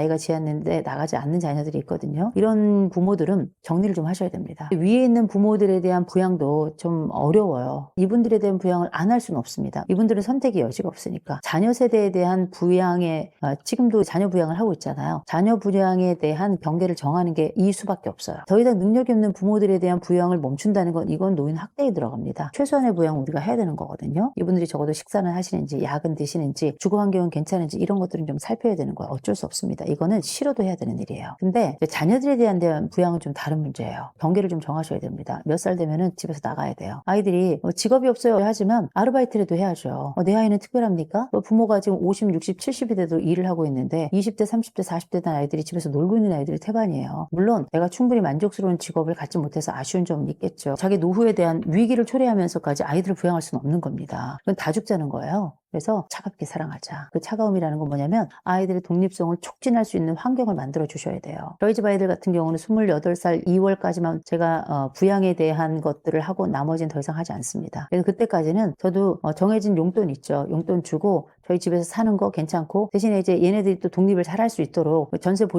아이가 지었는데 나가지 않는 자녀들이 있거든요. 이런 부모들은 정리를 좀 하셔야 됩니다. 위에 있는 부모들에 대한 부양도 좀 어려워요. 이분들에 대한 부양을 안 할 수는 없습니다. 이분들은 선택의 여지가 없으니까. 자녀 세대에 대한 부양에 어, 지금도 자녀 부양을 하고 있잖아요. 자녀 부양에 대한 경계를 정하는 게 이 수밖에 없어요. 더 이상 능력이 없는 부모들에 대한 부양을 멈춘다는 건 이건 노인 학대에 들어갑니다. 최소한의 부양을 우리가 해야 되는 거거든요. 이분들이 적어도 식사는 하시는지 약은 드시는지 주거 환경은 괜찮은지 이런 것들은 좀 살펴야 되는 거예요. 어쩔 수 없습니다. 이거는 싫어도 해야 되는 일이에요. 근데 자녀들에 대한 부양은 좀 다른 문제예요. 경계를 좀 정하셔야 됩니다. 몇 살 되면은 집에서 나가야 돼요. 아이들이 어, 직업이 없어요 하지만 아르바이트라도 해야죠. 어, 내 아이는 특별합니까? 어, 부모가 지금 50, 60, 70이 돼도 일을 하고 있는데 20대, 30대, 40대 된 아이들이 집에서 놀고 있는 아이들이 태반이에요. 물론 내가 충분히 만족스러운 직업을 갖지 못해서 아쉬운 점은 있겠죠. 자기 노후에 대한 위기를 초래하면서까지 아이들을 부양할 수는 없는 겁니다. 그건 다 죽자는 거예요. 그래서 차갑게 사랑하자. 그 차가움이라는 건 뭐냐면 아이들의 독립성을 촉진할 수 있는 환경을 만들어 주셔야 돼요. 저희 집 아이들 같은 경우는 28살 2월까지만 제가 어, 부양에 대한 것들을 하고 나머지는 더 이상 하지 않습니다. 그래서 그때까지는 저도 어, 정해진 용돈 있죠. 용돈 주고 저희 집에서 사는 거 괜찮고 대신에 이제 얘네들이 또 독립을 잘할 수 있도록 전세 보조